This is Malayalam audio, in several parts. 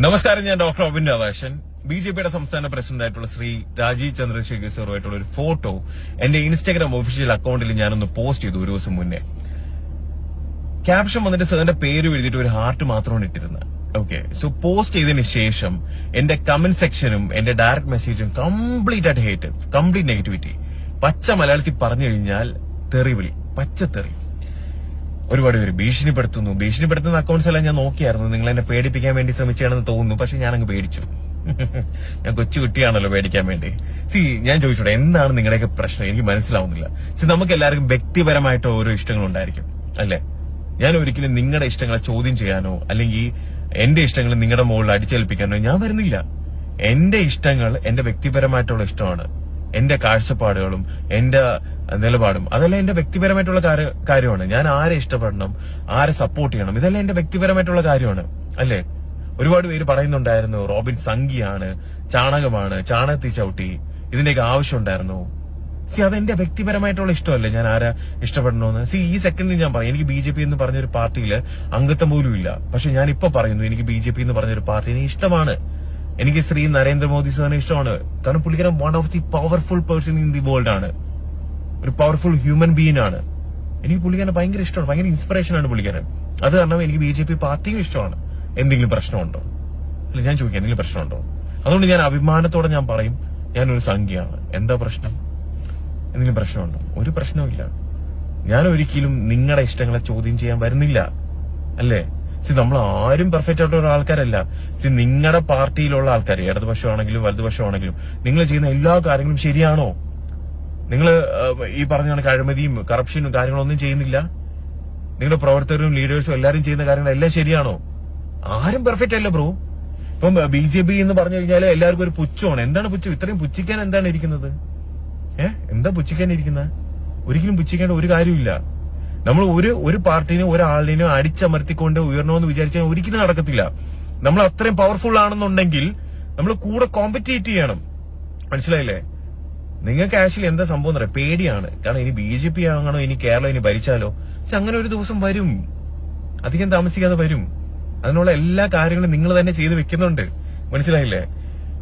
നമസ്കാരം ഞാൻ doctor Abin Radhakrishnan B J പിയുടെ സംസ്ഥാന പ്രസിഡന്റ് ആയിട്ടുള്ള ശ്രീ രാജീവ് ചന്ദ്രശേഖർ സാറുമായിട്ടുള്ള ഒരു ഫോട്ടോ എന്റെ ഇൻസ്റ്റാഗ്രാം ഒഫീഷ്യൽ അക്കൗണ്ടിൽ ഞാനൊന്ന് പോസ്റ്റ് ചെയ്തു ഒരു ദിവസം മുന്നേ. ക്യാപ്ഷൻ വന്നിട്ട് സാറിന്റെ പേര് എഴുതിയിട്ട് ഒരു ഹാർട്ട് മാത്രമാണ് ഇട്ടിരുന്നത്. ഓക്കെ സോ പോസ്റ്റ് ചെയ്തതിന് ശേഷം എന്റെ കമന്റ് സെക്ഷനും എന്റെ ഡയറക്ട് മെസ്സേജും കംപ്ലീറ്റ് ആയിട്ട് ഹേറ്റ് കംപ്ലീറ്റ് നെഗറ്റിവിറ്റി പച്ച മലയാളത്തിൽ പറഞ്ഞു കഴിഞ്ഞാൽ തെറിവിളി പച്ച തെറി. ഒരുപാട് പേര് ഭീഷണിപ്പെടുത്തുന്നു. ഭീഷണിപ്പെടുത്തുന്ന അക്കൗണ്ട്സ് എല്ലാം ഞാൻ നോക്കിയായിരുന്നു. നിങ്ങൾ എന്നെ പേടിപ്പിക്കാൻ വേണ്ടി ശ്രമിച്ചാണെന്ന് തോന്നുന്നു. പക്ഷെ ഞാൻ അങ്ങ് പേടിച്ചു. ഞാൻ കൊച്ചു കുട്ടിയാണല്ലോ പേടിക്കാൻ വേണ്ടി. സി ഞാൻ ചോദിച്ചോട്ടെ എന്താണ് നിങ്ങളുടെയൊക്കെ പ്രശ്നം? എനിക്ക് മനസ്സിലാവുന്നില്ല. സി നമുക്ക് എല്ലാവർക്കും വ്യക്തിപരമായിട്ട് ഓരോ ഇഷ്ടങ്ങൾ ഉണ്ടായിരിക്കും. അല്ലെ? ഞാൻ ഒരിക്കലും നിങ്ങളുടെ ഇഷ്ടങ്ങളെ ചോദ്യം ചെയ്യാനോ അല്ലെങ്കിൽ എന്റെ ഇഷ്ടങ്ങൾ നിങ്ങളുടെ മുകളിൽ അടിച്ചേൽപ്പിക്കാനോ ഞാൻ വരുന്നില്ല. എന്റെ ഇഷ്ടങ്ങൾ എന്റെ വ്യക്തിപരമായിട്ടുള്ള ഇഷ്ടമാണ്. എന്റെ കാഴ്ചപ്പാടുകളും എന്റെ നിലപാടും അതെല്ലാം എന്റെ വ്യക്തിപരമായിട്ടുള്ള കാര്യമാണ്. ഞാൻ ആരെ ഇഷ്ടപ്പെടണം ആരെ സപ്പോർട്ട് ചെയ്യണം ഇതെല്ലാം എന്റെ വ്യക്തിപരമായിട്ടുള്ള കാര്യമാണ്. അല്ലേ? ഒരുപാട് പേര് പറയുന്നുണ്ടായിരുന്നു റോബിൻ സംഘിയാണ് ചാണകമാണ് ചാണകത്തി ചവിട്ടി ഇതിന്റെയൊക്കെ ആവശ്യം ഉണ്ടായിരുന്നു. സി എന്റെ വ്യക്തിപരമായിട്ടുള്ള ഇഷ്ടമല്ലേ? ഞാൻ ആരാ ഇഷ്ടപ്പെടണമെന്ന് സി ഈ സെക്കൻഡിൽ ഞാൻ പറയും എനിക്ക് ബി ജെ പി എന്ന് പറഞ്ഞൊരു പാർട്ടിയിൽ അംഗത്വം പോലും ഇല്ല. പക്ഷെ ഞാൻ ഇപ്പൊ പറയുന്നു എനിക്ക് ബി ജെ പി എന്ന് പറഞ്ഞൊരു പാർട്ടിനെ ഇഷ്ടമാണ്. എനിക്ക് ശ്രീ നരേന്ദ്രമോദി സാറിനെ ഇഷ്ടമാണ്. കാരണം പുള്ളിക്കാരൻ one of the powerful person in the world ആണ്. ഒരു പവർഫുൾ ഹ്യൂമൻ ബീയിങ് ആണ്. എനിക്ക് പുള്ളിക്കാരനെ ഭയങ്കര ഇഷ്ടമാണ്. ഭയങ്കര ഇൻസ്പിറേഷൻ ആണ് പുള്ളിക്കാരൻ. അത് കാരണം എനിക്ക് ബി ജെ പി പാർട്ടിയും ഇഷ്ടമാണ്. എന്തെങ്കിലും പ്രശ്നമുണ്ടോ? അല്ല ഞാൻ ചോദിക്കാം എന്തെങ്കിലും പ്രശ്നമുണ്ടോ? അതുകൊണ്ട് ഞാൻ അഭിമാനത്തോടെ ഞാൻ പറയും ഞാൻ ഒരു സംഖ്യയാണ്. എന്താ പ്രശ്നം? എന്തെങ്കിലും പ്രശ്നമുണ്ടോ? ഒരു പ്രശ്നവുമില്ല. ഞാൻ ഒരിക്കലും നിങ്ങളുടെ ഇഷ്ടങ്ങളെ ചോദ്യം ചെയ്യാൻ വരുന്നില്ല. അല്ലേ? സി നമ്മൾ ആരും പെർഫെക്റ്റ് ആയിട്ടുള്ള ആൾക്കാരല്ല സി നിങ്ങളുടെ പാർട്ടിയിലുള്ള ആൾക്കാർ ഇടതുപക്ഷമാണെങ്കിലും വലതുപക്ഷമാണെങ്കിലും നിങ്ങൾ ചെയ്യുന്ന എല്ലാ കാര്യങ്ങളും ശരിയാണോ? നിങ്ങൾ ഈ പറഞ്ഞ അഴിമതിയും കറപ്ഷനും കാര്യങ്ങളൊന്നും ചെയ്യുന്നില്ല? നിങ്ങളുടെ പ്രവർത്തകരും ലീഡേഴ്സും എല്ലാവരും ചെയ്യുന്ന കാര്യങ്ങളെല്ലാം ശരിയാണോ? ആരും പെർഫെക്റ്റ് അല്ല ബ്രോ ഇപ്പം ബി ജെ പി എന്ന് പറഞ്ഞു കഴിഞ്ഞാൽ എല്ലാവർക്കും ഒരു പുച്ഛമാണ്. എന്താണ് പുച്ഛം? ഇത്രയും പുച്ഛിക്കാൻ എന്താണ് ഇരിക്കുന്നത്? ഏഹ് എന്താ പുച്ഛിക്കാൻ ഇരിക്കുന്നത് ഒരിക്കലും പുച്ഛിക്കേണ്ട ഒരു കാര്യമില്ല നമ്മൾ ഒരു ഒരു പാർട്ടിനെ ഒരാളിനെ അടിച്ചമർത്തിക്കൊണ്ട് ഉയർന്നോന്ന് വിചാരിച്ചാൽ ഒരിക്കലും നടക്കത്തില്ല. നമ്മൾ അത്രയും പവർഫുൾ ആണെന്നുണ്ടെങ്കിൽ നമ്മൾ കൂടെ കോമ്പറ്റേറ്റ് ചെയ്യണം. മനസ്സിലായില്ലേ? നിങ്ങൾക്ക് ആക്ച്വലി എന്താ സംഭവം എന്ന് പേടിയാണ്. കാരണം ഇനി ബി ജെ പി ആകണോ ഇനി കേരളം ഇനി ഭരിച്ചാലോ? പക്ഷെ അങ്ങനെ ഒരു ദിവസം വരും. അധികം താമസിക്കാതെ വരും. അതിനുള്ള എല്ലാ കാര്യങ്ങളും നിങ്ങൾ തന്നെ ചെയ്ത് വെക്കുന്നുണ്ട്. മനസ്സിലായില്ലേ?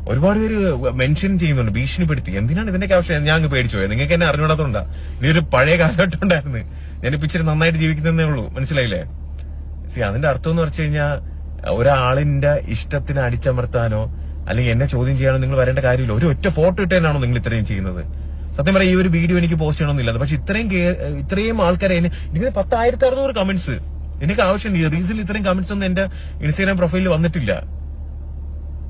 ഒരുപാട് പേര് മെൻഷൻ ചെയ്യുന്നുണ്ട് ഭീഷണിപ്പെടുത്തി. എന്തിനാണ് ഇതിന്റെ ആവശ്യം ഞാൻ അങ്ങ് പേടിച്ചു പോയത് നിങ്ങൾക്ക് എന്നെ അറിഞ്ഞുകൂടാത്തോണ്ടാ ഇനി ഒരു പഴയ കാലഘട്ടം ഉണ്ടായിരുന്നു. ഞാനിപ്പോ നന്നായിട്ട് ജീവിക്കുന്നതേ ഉള്ളൂ. മനസ്സിലായില്ലേ? സി അതിന്റെ അർത്ഥം എന്ന് പറഞ്ഞു കഴിഞ്ഞാൽ ഒരാളിന്റെ ഇഷ്ടത്തിന് അടിച്ചമർത്താനോ അല്ലെങ്കിൽ എന്നെ ചോദ്യം ചെയ്യാനോ നിങ്ങൾ വരേണ്ട കാര്യമില്ല. ഒരു ഒറ്റ ഫോട്ടോ ഇട്ടേനാണോ നിങ്ങൾ ഇത്രയും ചെയ്യുന്നത്? സത്യം പറയാം ഈ ഒരു വീഡിയോ എനിക്ക് പോസ്റ്റ് ചെയ്യണമെന്നില്ല. പക്ഷെ ഇത്രയും ഇത്രയും ആൾക്കാരെ ഇങ്ങനെ പത്തായിരത്തി അറുന്നൂറ് കമന്റ്സ് എനിക്ക് ആവശ്യമില്ല റീസിൽ ഇത്രയും കമന്റ്സ് ഒന്നും എന്റെ ഇൻസ്റ്റാഗ്രാം പ്രൊഫൈലിൽ വന്നിട്ടില്ല.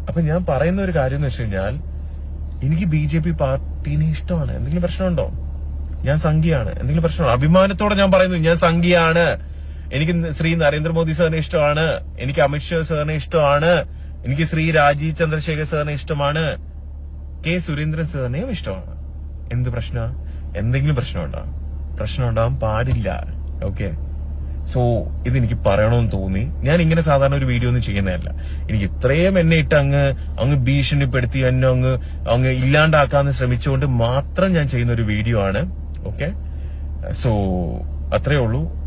അപ്പൊ ഞാൻ പറയുന്ന ഒരു കാര്യം എന്ന് വെച്ച് കഴിഞ്ഞാൽ എനിക്ക് ബി ജെ പി പാർട്ടീനെ ഇഷ്ടമാണ്. എന്തെങ്കിലും പ്രശ്നമുണ്ടോ? ഞാൻ സംഖ്യയാണ്. എന്തെങ്കിലും പ്രശ്നമാണ് അഭിമാനത്തോടെ ഞാൻ പറയുന്നു ഞാൻ സംഖ്യയാണ്. എനിക്ക് ശ്രീ നരേന്ദ്രമോദി സാറിനെ ഇഷ്ടമാണ്. എനിക്ക് അമിത്ഷാ സാറിനെ ഇഷ്ടമാണ്. എനിക്ക് ശ്രീ രാജീവ് ചന്ദ്രശേഖർ സാറിനെ ഇഷ്ടമാണ്. കെ സുരേന്ദ്രൻ സാറിനെയും ഇഷ്ടമാണ്. എന്ത് പ്രശ്ന? എന്തെങ്കിലും പ്രശ്നം ഉണ്ടാവാൻ പാടില്ല. ഓക്കെ. സോ ഇത് എനിക്ക് പറയണമെന്ന് തോന്നി. ഞാൻ ഇങ്ങനെ സാധാരണ ഒരു വീഡിയോ ഒന്നും ചെയ്യുന്നതല്ല. എനിക്ക് ഇത്രയും എന്നെ ഇട്ട് അങ്ങ് അങ്ങ് ഭീഷണിപ്പെടുത്തി എന്നെ അങ്ങ് അങ്ങ് ഇല്ലാണ്ടാക്കാന്ന് ശ്രമിച്ചുകൊണ്ട് മാത്രം ഞാൻ ചെയ്യുന്ന ഒരു വീഡിയോ ആണ്. ഓക്കെ? സോ അത്രേ ഉള്ളൂ.